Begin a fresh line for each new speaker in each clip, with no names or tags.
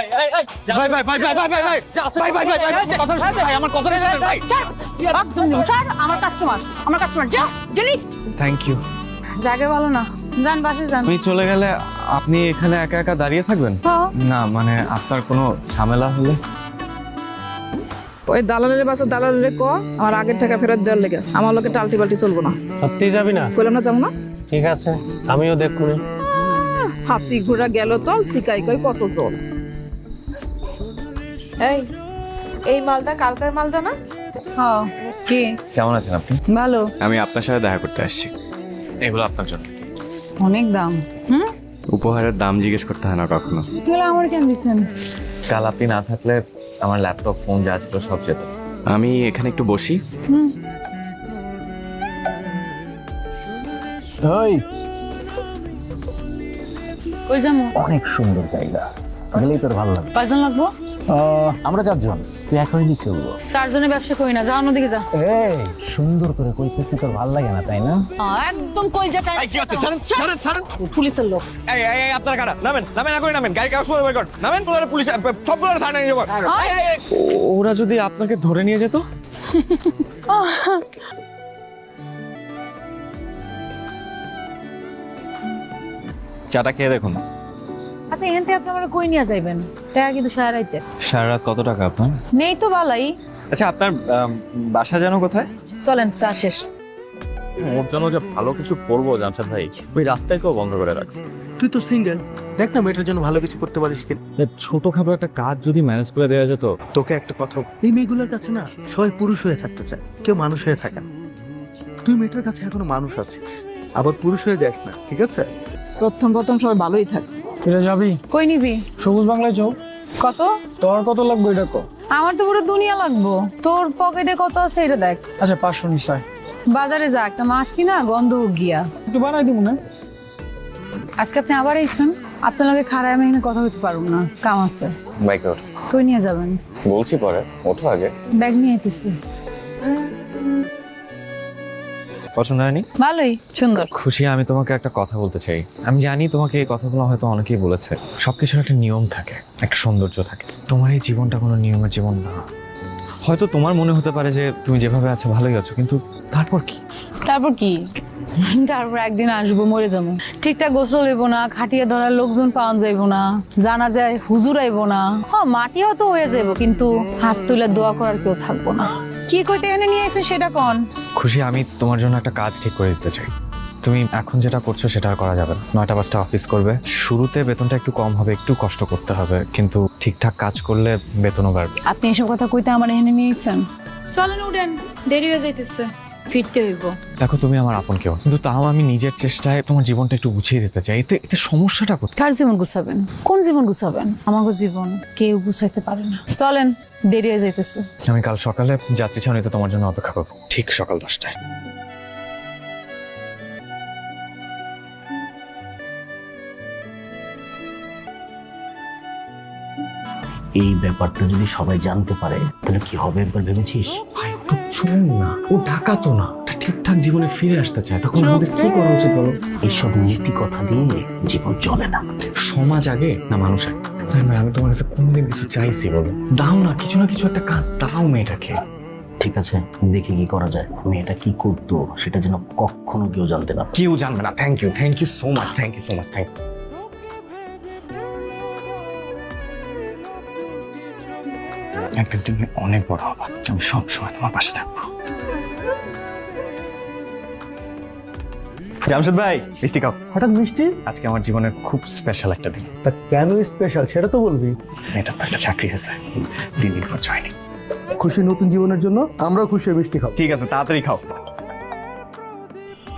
ভাই ভাই ভাই ভাই ভাই ভাই ভাই ভাই ভাই ভাই ভাই ভাই কথা শুনুন ভাই আমার কথাটা শুনুন ভাই
ছাড়, আমার কাস্টমার আমার কাস্টমার যা গেলি
থ্যাংক ইউ
জায়গা ভালো না যান বাসে যান
তুমি চলে গেলে আপনি এখানে একা একা দাঁড়িয়ে থাকবেন
হ্যাঁ।
না মানে আপনার কোনো ঝামেলা হলে
ওই দালালের বাসা দালালের ক আমার আগের টাকা ফেরত দেওয়ার লেগে আমার লোকে টালটি পাল্টি চলবো না
সত্যি যাবি না
বললাম না যাব না
ঠিক আছে আমিও দেখুন না।
হাতি ঘোড়া গেল তল শিকাই কই কত জল
এই এই মালটা কালকার মালটা না?
হ্যাঁ। কি?
কেমন আছেন আপনি?
ভালো।
আমি আপনার সাথে দেখা করতে আসছি। এগুলো আপনার জন্য।
অনেক দাম। হুম?
উপহারের দাম জিজ্ঞেস করতে হয় না কখনো।
এগুলো আমার কেন দিচ্ছেন?
কাল আপনি না থাকলে আমার ল্যাপটপ ফোন যা ছিল সব যেত। আমি এখানে একটু বসি।
ওই
কই যাব?
অনেক সুন্দর জায়গা। গেলেই তোর ভালো লাগবে।
কয়জন লাগবো?
আমরা চারজন। তুই একাই নিচে চলবো
তার জন্য ব্যবসা করি না যা অন্যদিকে যা।
এই সুন্দর করে কইতেছি তোর ভালো লাগে না তাই না?
হ্যাঁ, একদম কই যা
কি হচ্ছে? ছাড়েন ছাড়েন ছাড়েন।
পুলিশের লোক।
এই এই এই আপনারা কারা? নামেন নামেন আগে নামেন। গাড়ি কাগজ বের কর। নামেন বলে পুলিশ সবগুলো থানা নিয়ে যাব। এই। ওরা যদি আপনাকে ধরে নিয়ে যেত? চাটা খেয়ে দেখুন।
আচ্ছা এখান থেকে আপনি আমার কই নিয়ে যাইবেন? টাকা কিন্তু সারা রাইতে।
সারা রাত কত টাকা আপনার?
নেই তো বালাই
আচ্ছা আপনার আম, বাসা যেন কোথায়?
চলেন চা শেষ।
ওর জন্য যে ভালো কিছু করব জামশেদ ভাই ওই রাস্তাকেও বন্ধ করে রাখছি।
তুই তো সিঙ্গেল দেখ না মেয়েটার জন্য ভালো কিছু করতে পারিস কিনা।
ছোটখাটো একটা কাজ যদি ম্যানেজ করে দেওয়া যেত।
তোকে একটা কথা বল। এই মেয়েগুলোর কাছে না সবাই পুরুষ হয়ে থাকতে চায় কেউ মানুষ হয়ে থাকে না। তুই মেয়েটার কাছে এখনও মানুষ আছিস আবার পুরুষ হয়ে যাস না ঠিক আছে?
প্রথম প্রথম সবাই ভালোই থাক।
ফিরে যাবি?
কই নিবি?
সবুজ বাংলায় চৌ
কত?
তোর কত লাগবে এটা কো?
আমার তো পুরো দুনিয়া লাগবো। তোর পকেটে কত আছে এটা দেখ।
আচ্ছা পাঁচশো নিশ্চয়।
বাজারে যা একটা মাছ কিনা গন্ধ হোক গিয়া
একটু বানাই দিব না?
আজকে আপনি আবার আইসেন আপনার লগে খারাপ আমি এখানে কথা বলতে পারব না। কাম আছে।
বাইকে
কই নিয়ে যাবেন?
বলছি পরে ওঠো আগে।
ব্যাগ নিয়ে আইতেছি।
পছন্দ হয়নি?
ভালোই সুন্দর।
খুশি আমি তোমাকে একটা কথা বলতে চাই। আমি জানি তোমাকে এই কথাগুলো হয়তো অনেকেই বলেছে। সবকিছুর একটা নিয়ম থাকে একটা সৌন্দর্য থাকে। তোমার এই জীবনটা কোনো নিয়মের জীবন না। হয়তো তোমার মনে হতে পারে যে তুমি যেভাবে আছো ভালোই আছো কিন্তু তারপর কি?
তারপর কি? তারপর একদিন আসব মরে যাব। ঠিকঠাক গোসল হইব না খাটিয়ে ধরার লোকজন পাওয়া যাইব না জানা যায় হুজুর আইব না। হ মাটি হয়তো হয়ে যাইব কিন্তু হাত তুলে দোয়া করার কেউ থাকব না। কি করতে এনে নিয়ে এসে সেটা কোন?
খুশি আমি তোমার জন্য একটা কাজ ঠিক করে দিতে চাই। তুমি এখন যেটা করছ সেটা আর করা যাবে না। নয়টা পাঁচটা অফিস করবে। শুরুতে বেতনটা একটু কম হবে একটু কষ্ট করতে হবে কিন্তু ঠিকঠাক কাজ করলে বেতনও বাড়বে।
আপনি এসব কথা কইতে আমার এনে নিয়েছেন চলেন উঠেন দেরি হয়ে যাইতেছে। ফিরতে হইব।
দেখো তুমি আমার আপন কেউ কিন্তু তাও আমি নিজের চেষ্টায় তোমার জীবনটা একটু গুছিয়ে দিতে চাই। এতে এতে সমস্যাটা কোথায়?
কার জীবন গুছাবেন? কোন জীবন গুছাবেন? আমাকে জীবন কেউ গুছাইতে পারে না। চলেন দেরি হয়ে যাইতেছে।
আমি কাল সকালে যাত্রী ছাউনিতে তোমার জন্য অপেক্ষা করব। ঠিক সকাল দশটায়।
এই ব্যাপারটা যদি সবাই জানতে পারে তাহলে কি হবে একবার ভেবেছিস?
চোর না ও ডাকাতো না ঠিকঠাক জীবনে ফিরে আসতে চায়। তখন আমাদের কি করা উচিত বলো?
এইসব নীতি কথা দিয়ে জীবন চলে না।
সমাজ আগে না মানুষ আগে? ভাই আমি তোমার কাছে কোনদিন কিছু চাইছি বলো। দাও না কিছু না কিছু একটা কাজ দাও মেয়েটাকে।
ঠিক আছে দেখি কি করা যায়। মেয়েটা কি করতো সেটা যেন কখনো কেউ জানতে না
কেউ জানবে না। Thank you thank you so much thank you so much thank একদিন তুমি অনেক বড় হবা। আমি সব সময় তোমার পাশে থাকব। জামশেদ ভাই মিষ্টি খাও।
হঠাৎ মিষ্টি?
আজকে আমার জীবনের খুব স্পেশাল একটা দিন।
তা কেন স্পেশাল সেটা তো বলবি।
এটা তো একটা চাকরি হয়েছে। তিন দিন পর জয়নিং
খুশি নতুন জীবনের জন্য? আমরাও খুশি হয়ে মিষ্টি খাও
ঠিক আছে তাড়াতাড়ি খাও।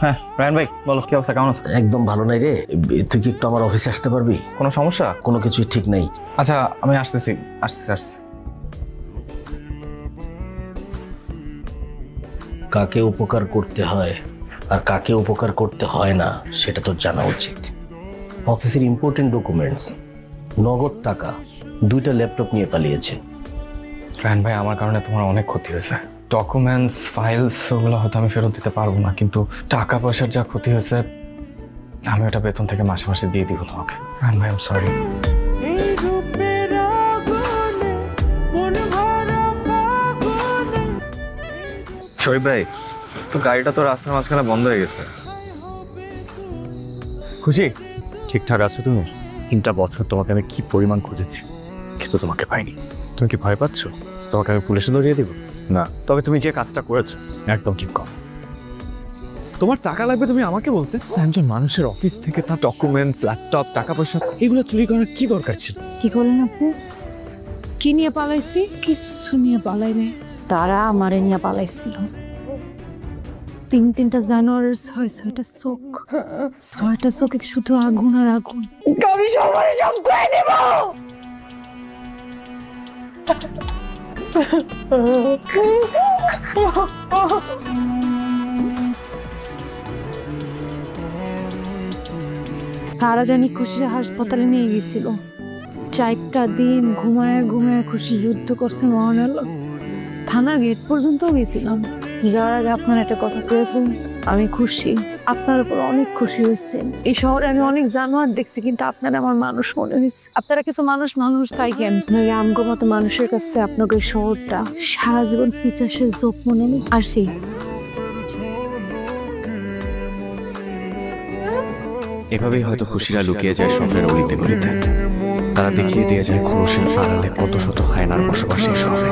হ্যাঁ রায়ন ভাই বলো কি অবস্থা? কেমন আছো?
একদম ভালো নাই রে। তুই কি একটু আমার অফিসে আসতে পারবি?
কোনো সমস্যা?
কোনো কিছুই ঠিক নাই।
আচ্ছা আমি আসতেছি। আসতেছি আসতেছি।
কাকে উপকার করতে হয় আর কাকে উপকার করতে হয় না সেটা তোর জানা উচিত। অফিসের ইম্পর্টেন্ট ডকুমেন্টস নগদ টাকা দুইটা ল্যাপটপ নিয়ে পালিয়েছে।
রায়ন ভাই আমার কারণে তোমার অনেক ক্ষতি হয়েছে। ডকুমেন্টস ফাইলস ওগুলো হয়তো আমি ফেরত দিতে পারব না কিন্তু টাকা পয়সার যা ক্ষতি হয়েছে আমি ওটা বেতন থেকে মাসে মাসে দিয়ে দিব তোমাকে। রায়ন ভাই আম সরি শরীফ ভাই তো গাড়িটা তো রাস্তার মাঝখানে বন্ধ হয়ে গেছে। খুশি? ঠিকঠাক আছো তুমি? তিনটা বছর তোমাকে আমি কি পরিমাণ খুঁজেছি কিন্তু তোমাকে পাইনি। তুমি কি ভয় পাচ্ছ? তোমাকে আমি পুলিশে ধরিয়ে দিব? না। তবে তুমি যে কাজটা করেছ একদম ঠিক কম তোমার টাকা লাগবে তুমি আমাকে বলতে? একজন মানুষের অফিস থেকে তার ডকুমেন্টস ল্যাপটপ টাকা পয়সা এগুলো চুরি করার কি দরকার ছিল?
কি করলেন আপনি? কি নিয়ে পালাইছি? কিছু নিয়ে পালাই নাই তারা আমারে নিয়ে পালাইছিল। তিন তিনটা জানোয়ারের ছয় ছয়টা চোখ। ছয়টা চোখে শুধু আগুন আর আগুন। আমি সবার সব করে দেব! তারা জানি খুশি হাসপাতালে নিয়ে গেছিল। চারটা দিন ঘুমায় ঘুমায় খুশি যুদ্ধ করছে মহান আল্লাহ থানার গেট পর্যন্ত গেছিলাম। যাওয়ার আগে আপনার একটা কথা পেয়েছেন আমি খুশি। আপনার উপর অনেক খুশি হয়েছে। এই শহরে আমি অনেক জানোয়ার দেখছি কিন্তু আপনার আমার মানুষ মনে হয়েছে। আপনারা কিছু মানুষ মানুষ তাই কেন? আপনার আমগো মতো মানুষের কাছে আপনাকে শহরটা সারা জীবন পিচাসের জোক মনে নেই? আসি।
এভাবেই হয়তো খুশিরা লুকিয়ে যায় স্বপ্নের অলিতে গলিতে তারা দেখিয়ে দিয়ে যায় খোলসের আড়ালে কত শত হায়নার বসবাস এই শহরে।